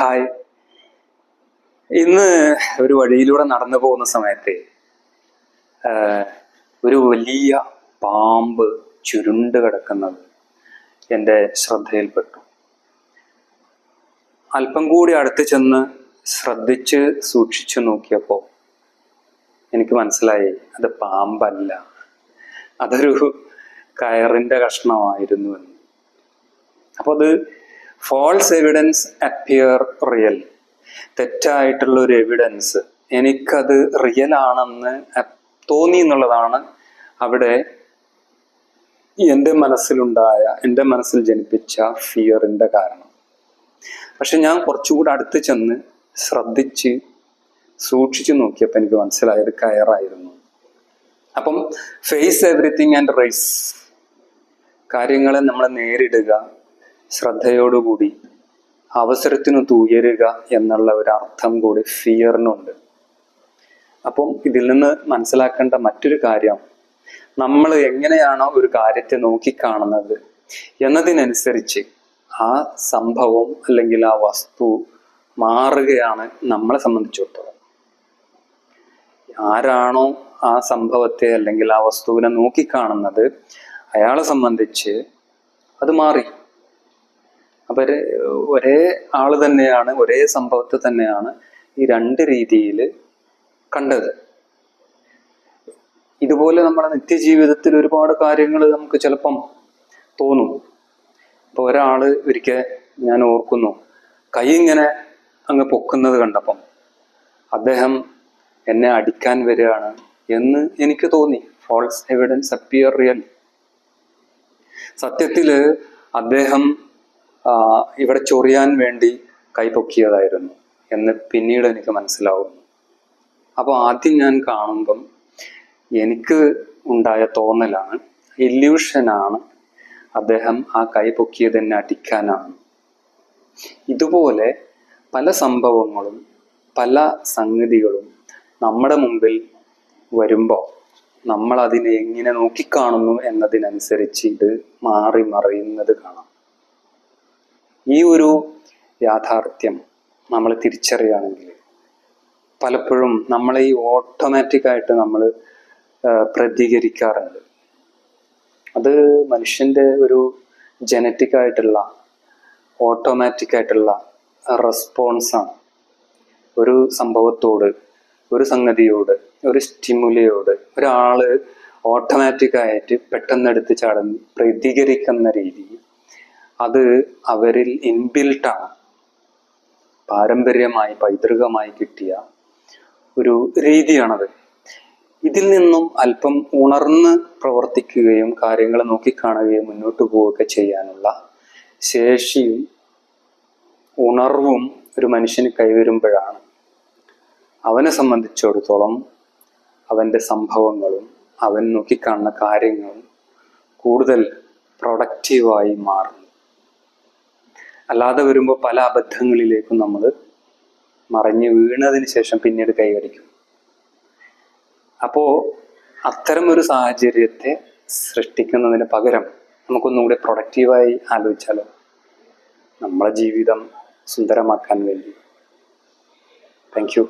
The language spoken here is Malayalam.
ഹായ്. ഇന്ന് ഒരു വഴിയിലൂടെ നടന്നു പോകുന്ന സമയത്ത് ഒരു വലിയ പാമ്പ് ചുരുണ്ട് കിടക്കുന്നത് എന്റെ ശ്രദ്ധയിൽപ്പെട്ടു. അല്പം കൂടി അടുത്ത് ചെന്ന് ശ്രദ്ധിച്ച് സൂക്ഷിച്ചു നോക്കിയപ്പോൾ എനിക്ക് മനസ്സിലായി അത് പാമ്പല്ല. അതൊരു കയറിന്റെ കഷ്ണമായിരുന്നു എന്ന്. അപ്പോൾ അത് ഫോൾസ് എവിഡൻസ് അപ്പിയർ റിയൽ തെറ്റായിട്ടുള്ള ഒരു എവിഡൻസ് എനിക്കത് റിയൽ ആണെന്ന് തോന്നി എന്നുള്ളതാണ് അവിടെ എന്റെ മനസ്സിലുണ്ടായ എന്റെ മനസ്സിൽ ജനിപ്പിച്ച ഫിയറിന്റെ കാരണം. പക്ഷെ ഞാൻ കുറച്ചുകൂടെ അടുത്ത് ചെന്ന് ശ്രദ്ധിച്ച് സൂക്ഷിച്ചു നോക്കിയപ്പോൾ എനിക്ക് മനസ്സിലായത് കയറായിരുന്നു. അപ്പം ഫേസ് എവറിത്തിങ് ആൻഡ് റൈസ് കാര്യങ്ങളെ നമ്മൾ നേരിടുക ശ്രദ്ധയോടുകൂടി അവസരത്തിനു തൂയരുക എന്നുള്ള ഒരു അർത്ഥം കൂടി ഫിയറിനുണ്ട്. അപ്പം ഇതിൽ നിന്ന് മനസ്സിലാക്കേണ്ട മറ്റൊരു കാര്യം നമ്മൾ എങ്ങനെയാണോ ഒരു കാര്യത്തെ നോക്കിക്കാണുന്നത് എന്നതിനനുസരിച്ച് ആ സംഭവം അല്ലെങ്കിൽ ആ വസ്തു മാറുകയാണ് നമ്മളെ സംബന്ധിച്ചിടത്തോളം. ആരാണോ ആ സംഭവത്തെ അല്ലെങ്കിൽ ആ വസ്തുവിനെ നോക്കിക്കാണുന്നത് അയാളെ സംബന്ധിച്ച് അത് മാറി. അപ്പൊ ഒരു- ആൾ തന്നെയാണ് ഒരേ സംഭവത്തെ തന്നെയാണ് ഈ രണ്ട് രീതിയിൽ കണ്ടത്. ഇതുപോലെ നമ്മുടെ നിത്യജീവിതത്തിൽ ഒരുപാട് കാര്യങ്ങൾ നമുക്ക് ചിലപ്പം തോന്നും. ഇപ്പൊ ഒരാൾ ഒരിക്കൽ ഞാൻ ഓർക്കുന്നു കൈ ഇങ്ങനെ അങ്ങ് പൊക്കുന്നത് കണ്ടപ്പം അദ്ദേഹം എന്നെ അടിക്കാൻ വരികയാണ് എന്ന് എനിക്ക് തോന്നി. ഫോൾസ് എവിഡൻസ് അപ്പിയർ റിയൽ സത്യത്തിൽ അദ്ദേഹം ഇവിടെ ചൊറിയാൻ വേണ്ടി കൈപൊക്കിയതായിരുന്നു എന്ന് പിന്നീട് എനിക്ക് മനസ്സിലാവുന്നു. അപ്പോൾ ആദ്യം ഞാൻ കാണുമ്പം എനിക്ക് ഉണ്ടായ തോന്നലാണ് ഇല്യൂഷനാണ് അദ്ദേഹം ആ കൈ പൊക്കിയത് എന്നെ അടിക്കാനാണ്. ഇതുപോലെ പല സംഭവങ്ങളും പല സംഗതികളും നമ്മുടെ മുമ്പിൽ വരുമ്പോൾ നമ്മൾ അതിനെ എങ്ങനെ നോക്കിക്കാണുന്നു എന്നതിനനുസരിച്ച് ഇത് മാറി മറിയുന്നത് കാണാം. ഈ ഒരു യാഥാർത്ഥ്യം നമ്മൾ തിരിച്ചറിയുകയാണെങ്കിൽ പലപ്പോഴും നമ്മളെ ഈ ഓട്ടോമാറ്റിക്കായിട്ട് നമ്മൾ പ്രതികരിക്കാറുണ്ട്. അത് മനുഷ്യന്റെ ഒരു ജനറ്റിക് ആയിട്ടുള്ള ഓട്ടോമാറ്റിക് ആയിട്ടുള്ള റെസ്പോൺസാണ് ഒരു സംഭവത്തോട് ഒരു സംഗതിയോട് ഒരു സ്റ്റിമുലയോട് ഒരാൾ ഓട്ടോമാറ്റിക് ആയിട്ട് പെട്ടെന്ന് എടുത്ത് ചാടുന്ന പ്രതികരിക്കുന്ന രീതി അത് അവരിൽ ഇൻബിൽട്ടാണ് പാരമ്പര്യമായി പൈതൃകമായി കിട്ടിയ ഒരു രീതിയാണത്. ഇതിൽ നിന്നും അല്പം ഉണർന്ന് പ്രവർത്തിക്കുകയും കാര്യങ്ങൾ നോക്കിക്കാണുകയും മുന്നോട്ട് പോവുകയൊക്കെ ചെയ്യാനുള്ള ശേഷിയും ഉണർവും ഒരു മനുഷ്യന് കൈവരുമ്പോഴാണ്. അവനെ സംബന്ധിച്ചിടത്തോളം അവന്റെ സംഭവങ്ങളും അവൻ നോക്കിക്കാണുന്ന കാര്യങ്ങളും കൂടുതൽ പ്രൊഡക്റ്റീവായി മാറുന്നു അല്ലാതെ വരുമ്പോൾ പല അബദ്ധങ്ങളിലേക്കും നമ്മൾ മറിഞ്ഞ് വീണതിന് ശേഷം പിന്നീട് കൈകടിക്കും അപ്പോൾ അത്തരം ഒരു സാഹചര്യത്തെ സൃഷ്ടിക്കുന്നതിന് പകരം നമുക്കൊന്നുകൂടി പ്രൊഡക്റ്റീവായി ആലോചിച്ചാലോ? നമ്മളെ ജീവിതം സുന്ദരമാക്കാൻ വേണ്ടി. Thank you